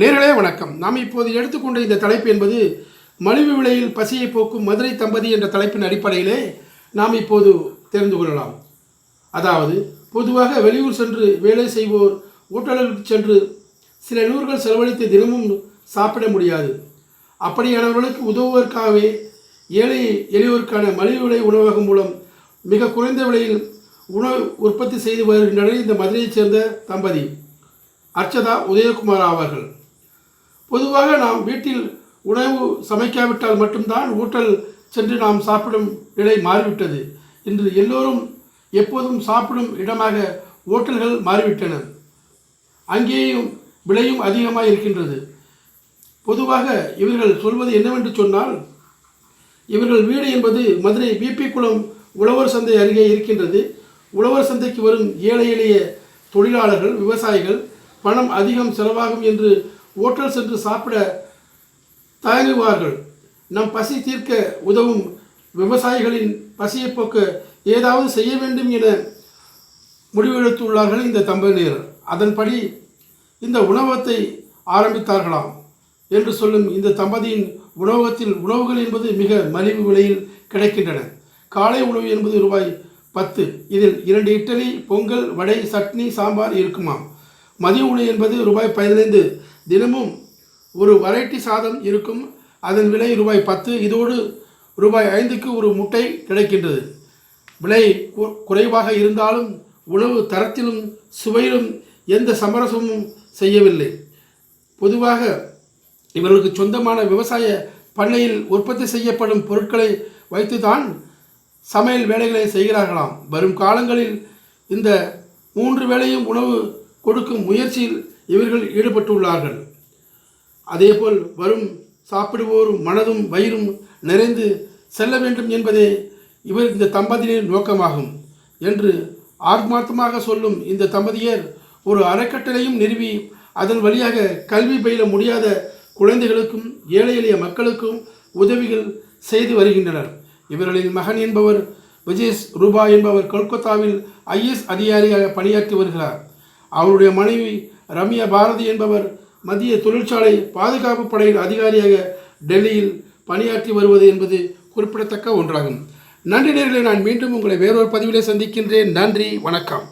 நேர்களே வணக்கம். நாம் இப்போது எடுத்துக்கொண்ட இந்த தலைப்பு என்பது மலிவு விலையில் பசியை போக்கும் மதுரை தம்பதி என்ற தலைப்பின் அடிப்படையிலே நாம் இப்போது தெரிந்து கொள்ளலாம். அதாவது பொதுவாக வெளியூர் சென்று வேலை செய்வோர் ஓட்டலுக்கு சென்று சில நூறுகள் செலவழித்து தினமும் சாப்பிட முடியாது. அப்படியானவர்களுக்கு உதவுவதற்காகவே ஏழை எளியோருக்கான மலிவு விலை உணவகம் மூலம் மிக குறைந்த விலையில் உணவு உற்பத்தி செய்து வருகின்றனர் இந்த மதுரையைச் சேர்ந்த தம்பதி அர்ச்சதா உதயகுமார் ஆவார்கள் பொதுவாக நாம் வீட்டில் உணவு சமைக்காவிட்டால் மட்டும்தான் ஊட்டல் சென்று நாம் சாப்பிடும் நிலை மாறிவிட்டது. இன்று எல்லோரும் எப்போதும் சாப்பிடும் இடமாக ஓட்டல்கள் மாறிவிட்டன. அங்கேயும் விலையும் அதிகமாக இருக்கின்றது. பொதுவாக இவர்கள் சொல்வது என்னவென்று சொன்னால் இவர்கள் வீடு என்பது மதுரை பிபி குளம் உழவர் சந்தை அருகே இருக்கின்றது. உழவர் சந்தைக்கு வரும் ஏழை எளிய தொழிலாளர்கள் விவசாயிகள் பணம் அதிகம் செலவாகும் என்று ஓட்டல் சென்று சாப்பிட தயங்குவார்கள். நம் பசி தீர்க்க உதவும் விவசாயிகளின் பசியை போக்க ஏதாவது செய்ய வேண்டும் என முடிவெடுத்துள்ளார்கள் இந்த தம்பதியினர். அதன்படி இந்த உணவகத்தை ஆரம்பித்தார்களாம் என்று சொல்லும் இந்த தம்பதியின் உணவகத்தில் உணவுகள் என்பது மிக மலிவு விலையில் கிடைக்கின்றன. காலை உணவு என்பது ரூபாய் பத்து. இதில் இரண்டு இட்லி பொங்கல் வடை சட்னி சாம்பார் இருக்குமாம். மதிய உணவு என்பது ரூபாய் பதினைந்து. தினமும் ஒரு வெரைட்டி சாதம் இருக்கும். அதன் விலை ரூபாய் பத்து. இதோடு ரூபாய் ஐந்துக்கு ஒரு முட்டை கிடைக்கின்றது. விலை குறைவாக இருந்தாலும் உணவு தரத்திலும் சுவையிலும் எந்த சமரசமும் செய்யவில்லை. பொதுவாக இவர்களுக்கு சொந்தமான விவசாய பண்ணையில் உற்பத்தி செய்யப்படும் பொருட்களை வைத்துதான் சமையல் வேலைகளை செய்கிறார்களாம். வரும் காலங்களில் இந்த மூன்று வேளையும் உணவு கொடுக்கும் முயற்சியில் இவர்கள் ஈடுபட்டுள்ளார்கள். அதேபோல் வரும் சாப்பிடுவோரும் மனதும் வயிறும் நிறைந்து செல்ல வேண்டும் என்பதே இவர் இந்த தம்பதியின் நோக்கமாகும் என்று ஆத்மார்த்தமாக சொல்லும் இந்த தம்பதியர் ஒரு அறக்கட்டளையும் நிறுவி அதன் வழியாக கல்வி பயில முடியாத குழந்தைகளுக்கும் ஏழை எளிய மக்களுக்கும் உதவிகள் செய்து வருகின்றனர். இவர்களின் மகன் என்பவர் விஜேஷ் ரூபா என்பவர் கொல்கத்தாவில் ஐஎஸ் அதிகாரியாக பணியாற்றி வருகிறார். அவருடைய மனைவி ரம்யா பாரதி என்பவர் மத்திய தொழிற்சாலை பாதுகாப்பு படையின் அதிகாரியாக டெல்லியில் பணியாற்றி வருவது என்பது குறிப்பிடத்தக்க ஒன்றாகும். நன்றி நேயர்களே நான் மீண்டும் உங்களை வேறொரு பதிவிலே சந்திக்கின்றேன். நன்றி வணக்கம்.